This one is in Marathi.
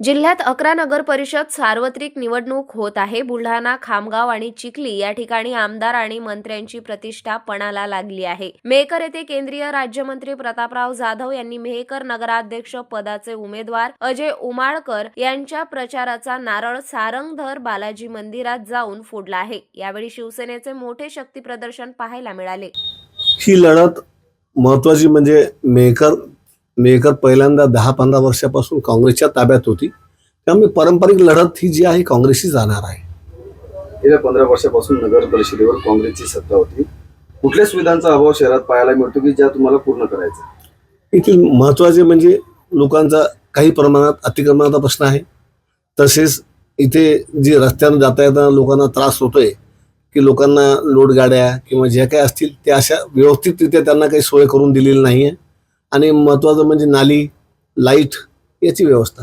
जिल्ह्यात अकरा नगर परिषद सार्वत्रिक निवडणूक होत आहे. बुलढाणा खामगाव आणि चिखली या ठिकाणी आमदार आणि मंत्र्यांची प्रतिष्ठा पणाला लागली आहे. मेहकर येथे केंद्रीय राज्यमंत्री प्रतापराव जाधव यांनी मेहकर नगराध्यक्ष पदाचे उमेदवार अजय उमाळकर यांच्या प्रचाराचा नारळ सारंगधर बालाजी मंदिरात जाऊन फोडला आहे. यावेळी शिवसेनेचे मोठे शक्ती प्रदर्शन पाहायला मिळाले. ही लढत महत्वाची म्हणजे मेहकर मेहकर पहिल्यांदा दहा पंधरा वर्षापासून काँग्रेसच्या ताब्यात होती. त्यामुळे पारंपरिक लढत ही जी आहे काँग्रेसची जाणार आहे. गेल्या पंधरा वर्षापासून नगर परिषदेवर काँग्रेसची सत्ता होती. कुठल्या सुविधांचा अभाव शहरात पाहायला मिळतो की ज्या तुम्हाला पूर्ण करायचं? येथील महत्त्वाचे म्हणजे लोकांचा काही प्रमाणात अतिक्रमणाचा प्रश्न आहे. तसेच इथे जी रस्त्यानं जाता येताना लोकांना त्रास होतोय की लोकांना लोड गाड्या किंवा ज्या काही असतील त्या अशा व्यवस्थितरित्या त्यांना काही सोय करून दिलेली नाही आहे आणि महत्त्वाचं म्हणजे नाली लाइट याची व्यवस्था.